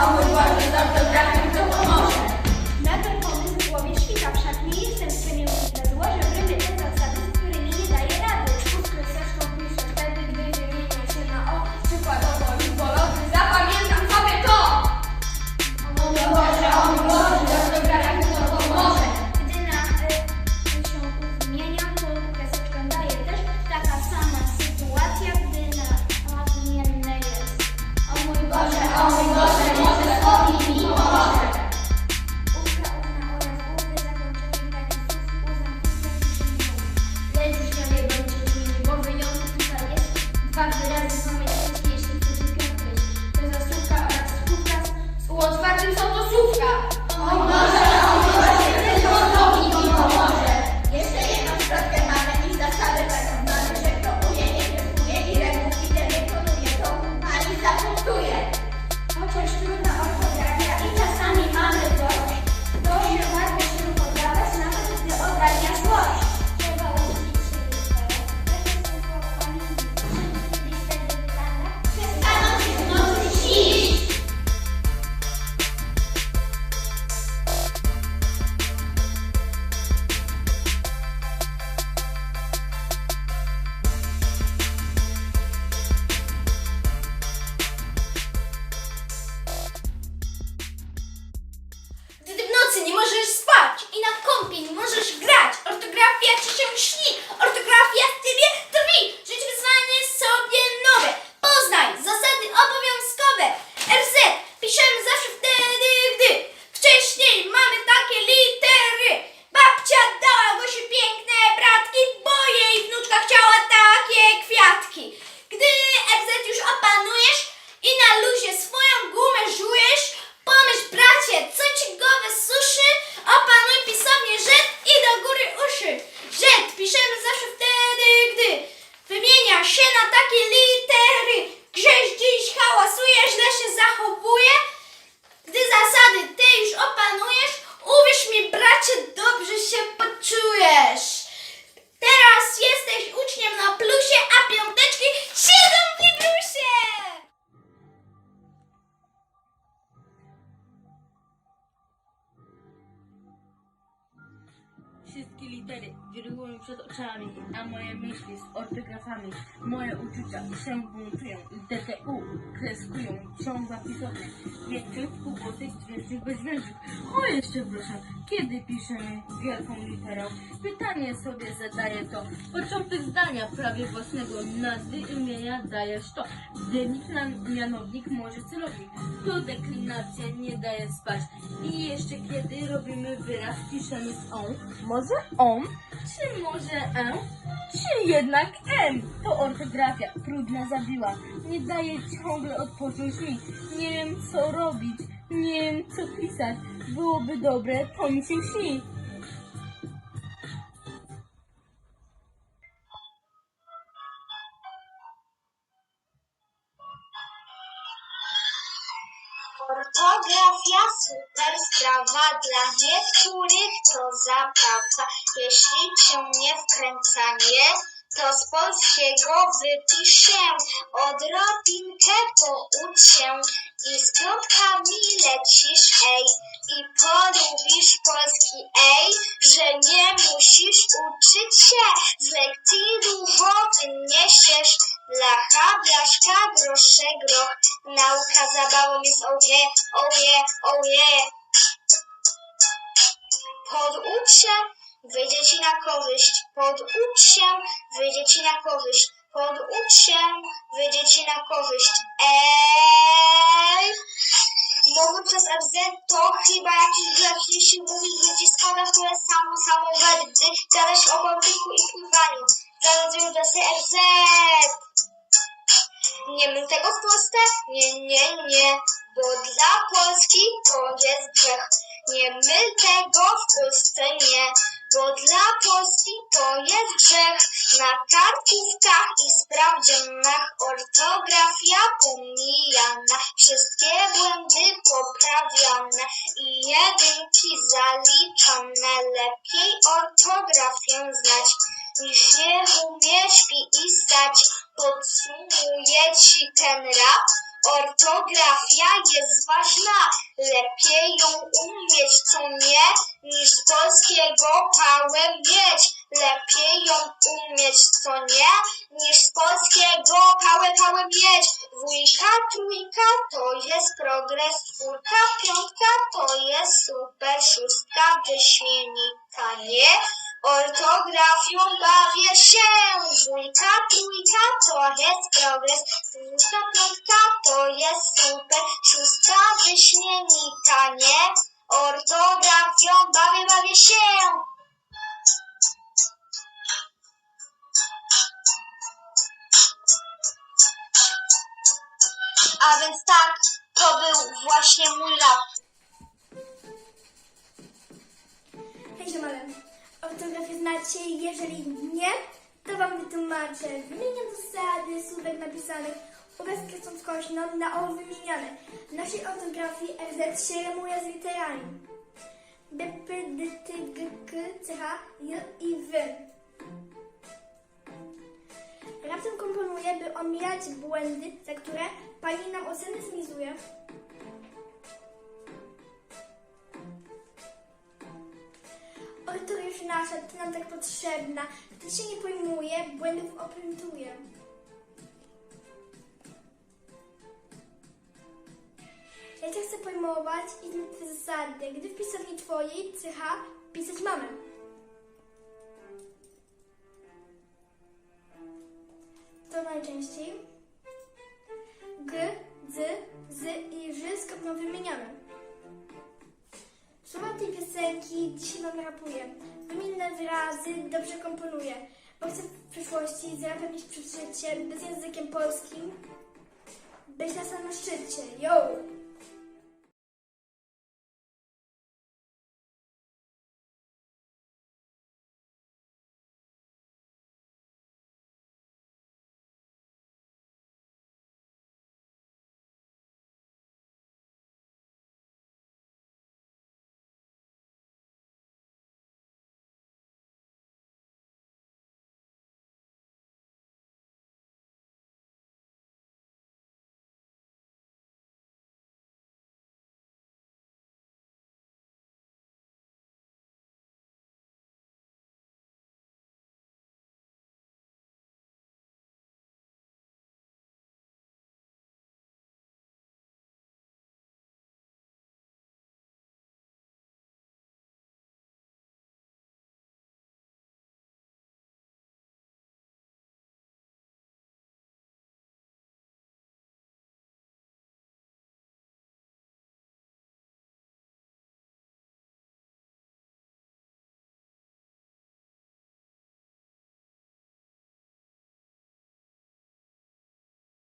Someone was up the ground. Wszystkie litery wirują przed oczami, a moje myśli z ortografami, moje uczucia się buntują. DTU kreskują ciągła pisownia, większych kłopotych, dźwięcznych, bezdźwięcznych. O jeszcze proszę, kiedy piszemy wielką literą? Pytanie sobie zadaję to. Początek zdania prawie własnego nazwy imienia dajesz to. Denik na mianownik może celownik. To deklinacja nie daje spać. I jeszcze kiedy robimy wyraz, piszemy z on. Może on? Czy może e? Czy jednak m? To ortografia trudna zabiła. Nie daje ciągle odpocząć mi. Nie wiem co robić. Nie wiem co pisać. Byłoby dobre, to mi się śni. Ortografia super sprawa dla niektórych to zabawa. Jeśli cię nie wkręcanie, to z polskiego wypisz się, odrobinkę poucz się i z piątkami lecisz, ej, i polubisz polski, ej, że nie musisz uczyć się, z lekcji dużo wyniesiesz, blacha, blaszka, grosze, groch, nauka zabawą jest oje, oje, oje. Poducz się, wyjdzie ci na korzyść, poducz się, wyjdzie ci na korzyść, poducz się, wyjdzie ci na korzyść, ej. Mowy przez FZ to chyba jakiś graf, jeśli mówisz, że ci składa w które samo, samo werdy, gadać o bałtyku i pływaniu, czasy FZ. Nie mów tego w Polsce? Nie, nie, nie, bo dla Polski to jest grzech. Nie myl tego w Polsce, nie, bo dla Polski to jest grzech. Na kartkówkach i sprawdzianach ortografia pomijana, wszystkie błędy poprawiane i jedynki zaliczane. Lepiej ortografię znać niż nie umieć pisać. Podsumuję ci ten rap. Ortografia jest ważna, lepiej ją umieć, co nie, niż z polskiego pałę mieć. Lepiej ją umieć, co nie, niż z polskiego pałę pałę mieć. Dwójka, trójka to jest progres, czwórka, piątka to jest super, szóstka wyśmienita, nie? Ortografią bawię się, dwójka, trójka to jest progres, czwórka, piątka to jest super, szóstka wyśmienita, nie? Ortografią bawię, bawię się. A więc tak, to był właśnie mój rap. Hej ziomale, ortografię znacie? Jeżeli nie, to wam wytłumaczę. Wymieniam zasady słówek napisanych oraz kreską skośną na o wymieniane. W naszej ortografii RZ się rymuje z literami. B, P, D, T, G, K, C, H, J i W. Raptem komponuję, by omijać błędy, za które pani nam oceny nasza, to nam tak potrzebna. Kto się nie pojmuje, błędów opętuje. Ja cię chcę pojmować i te zasady. Gdy w pisarni twojej CH pisać mamy. To najczęściej. G, D, Z i Ż skopno wymieniamy. Piosenki dzisiaj wam rapuję. Wymienne wyrazy dobrze komponuję. Bo chcę w przyszłości zapewnić przy życie bez językiem polskim być na samym szczycie. Yo!